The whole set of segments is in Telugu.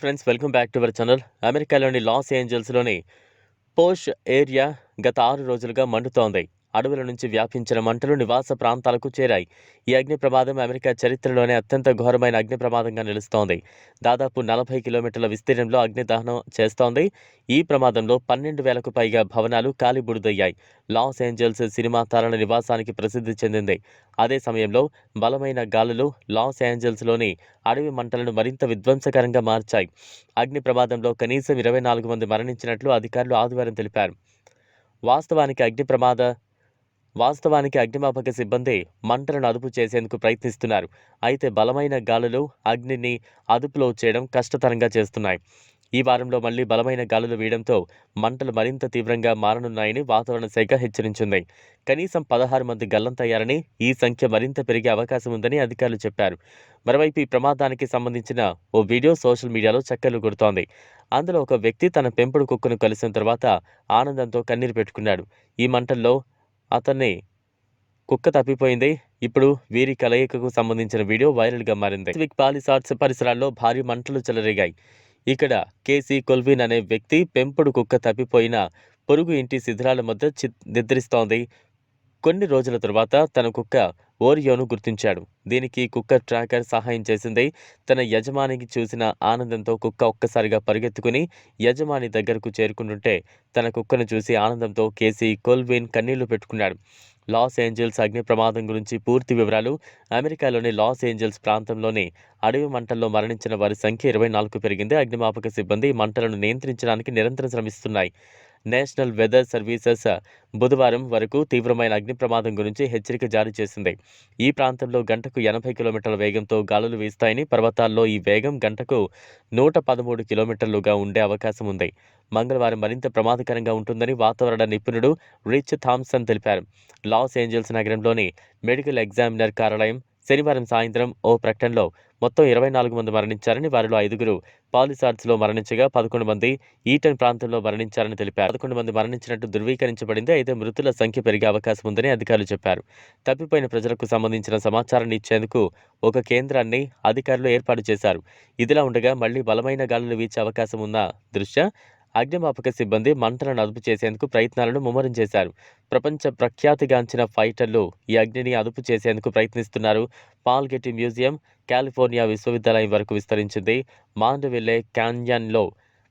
Friends welcome back to our channel. అమెరికాలోని లాస్ ఏంజల్స్లోని పోష్ ఏరియా గత ఆరు రోజులుగా మండుతోంది. అడవుల నుంచి వ్యాపించిన మంటలు నివాస ప్రాంతాలకు చేరాయి. ఈ అగ్ని ప్రమాదం అమెరికా చరిత్రలోనే అత్యంత ఘోరమైన అగ్ని ప్రమాదంగా నిలుస్తోంది. దాదాపు నలభై కిలోమీటర్ల విస్తీర్ణంలో అగ్ని దహనం చేస్తోంది. ఈ ప్రమాదంలో పన్నెండు వేలకు పైగా భవనాలు కాలిబుడిదయ్యాయి లాస్ ఏంజల్స్ సినిమా తారణ నివాసానికి ప్రసిద్ధి చెందింది. అదే సమయంలో బలమైన గాలులు లాస్ ఏంజల్స్లోని అడవి మంటలను మరింత విధ్వంసకరంగా మార్చాయి. అగ్ని ప్రమాదంలో కనీసం ఇరవై నాలుగు మంది మరణించినట్లు అధికారులు ఆదివారం తెలిపారు. వాస్తవానికి అగ్ని ప్రమాద వాస్తవానికి అగ్నిమాపక సిబ్బంది మంటలను అదుపు చేసేందుకు ప్రయత్నిస్తున్నారు. అయితే బలమైన గాలులు అగ్నిని అదుపులో చేయడం కష్టతరంగా చేస్తున్నాయి. ఈ వారంలో మళ్ళీ బలమైన గాలులు వీయడంతో మంటలు మరింత తీవ్రంగా మారనున్నాయని వాతావరణ శాఖ హెచ్చరించింది. కనీసం పదహారు మంది గల్లంతయ్యారని ఈ సంఖ్య మరింత పెరిగే అవకాశం ఉందని అధికారులు చెప్పారు. మరోవైపు ఈ ప్రమాదానికి సంబంధించిన ఓ వీడియో సోషల్ మీడియాలో చక్కర్లు కొడుతోంది. అందులో ఒక వ్యక్తి తన పెంపుడు కుక్కను కలిసిన తర్వాత ఆనందంతో కన్నీరు పెట్టుకున్నాడు. ఈ మంటల్లో అతన్ని కుక్క తప్పిపోయింది. ఇప్పుడు వీరి కలయికకు సంబంధించిన వీడియో వైరల్గా మారింది. పసిఫిక్ పాలిసార్ట్స్ పరిసరాల్లో భారీ మంటలు చెలరేగాయి. ఇక్కడ కేసీ కొల్విన్ అనే వ్యక్తి పెంపుడు కుక్క తప్పిపోయిన పొరుగు ఇంటి శిథిరాల మధ్య చి నిద్రిస్తోంది. కొన్ని రోజుల తరువాత తన కుక్క ఓరియోను గుర్తించాడు. దీనికి కుక్క ట్రాకర్ సహాయం చేసింది. తన యజమానికి చూసిన ఆనందంతో కుక్క ఒక్కసారిగా పరిగెత్తుకుని యజమాని దగ్గరకు చేరుకుంటుంటే తన కుక్కను చూసి ఆనందంతో కేసీ కొల్విన్ కన్నీళ్ళు పెట్టుకున్నాడు. లాస్ ఏంజల్స్ అగ్ని ప్రమాదం గురించి పూర్తి వివరాలు అమెరికాలోని లాస్ ఏంజల్స్ ప్రాంతంలోని అడవి మంటల్లో మరణించిన వారి సంఖ్య ఇరవై నాలుగు పెరిగింది. అగ్నిమాపక సిబ్బంది మంటలను నియంత్రించడానికి నిరంతరం శ్రమిస్తున్నాయి. నేషనల్ వెదర్ సర్వీసెస్ బుధవారం వరకు తీవ్రమైన అగ్ని ప్రమాదం గురించి హెచ్చరిక జారీ చేసింది. ఈ ప్రాంతంలో గంటకు ఎనభై కిలోమీటర్ల వేగంతో గాలులు వీస్తాయని పర్వతాల్లో ఈ వేగం గంటకు నూట పదమూడు కిలోమీటర్లుగా ఉండే అవకాశం ఉంది. మంగళవారం మరింత ప్రమాదకరంగా ఉంటుందని వాతావరణ నిపుణుడు రిచ్ థామ్సన్ తెలిపారు. లాస్ ఏంజల్స్ నగరంలోని మెడికల్ ఎగ్జామినర్ కార్యాలయం శనివారం సాయంత్రం ఓ ప్రకటనలో మొత్తం ఇరవై నాలుగు మంది మరణించారని వారిలో ఐదుగురు పాలిసార్డ్స్లో మరణించగా పదకొండు మంది ఈటన్ ప్రాంతంలో మరణించారని తెలిపారు. పదకొండు మంది మరణించినట్టు ధృవీకరించబడింది. అయితే మృతుల సంఖ్య పెరిగే అవకాశం ఉందని అధికారులు చెప్పారు. తప్పిపోయిన ప్రజలకు సంబంధించిన సమాచారాన్ని ఇచ్చేందుకు ఒక కేంద్రాన్ని అధికారులు ఏర్పాటు చేశారు. ఇదిలా ఉండగా మళ్ళీ బలమైన గాలులు వీచే అవకాశం ఉన్న దృష్ట్యా అగ్నిమాపక సిబ్బంది మంటలను అదుపు చేసేందుకు ప్రయత్నాలను ముమ్మరం చేశారు. ప్రపంచ ప్రఖ్యాతిగాంచిన ఫైటర్లు ఈ అగ్నిని అదుపు చేసేందుకు ప్రయత్నిస్తున్నారు. పాల్గెట్టి మ్యూజియం కాలిఫోర్నియా విశ్వవిద్యాలయం వరకు విస్తరించింది. మాండవిల్లే క్యాన్యన్లో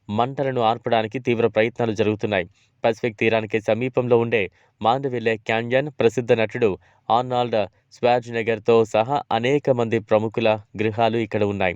మంటలను ఆర్పడానికి తీవ్ర ప్రయత్నాలు జరుగుతున్నాయి. పసిఫిక్ తీరానికి సమీపంలో ఉండే మాండవిల్లే క్యాన్యన్ ప్రసిద్ధ నటుడు ఆర్నాల్డ్ స్వాజ్నగర్తో సహా అనేక మంది ప్రముఖుల గృహాలు ఇక్కడ ఉన్నాయి.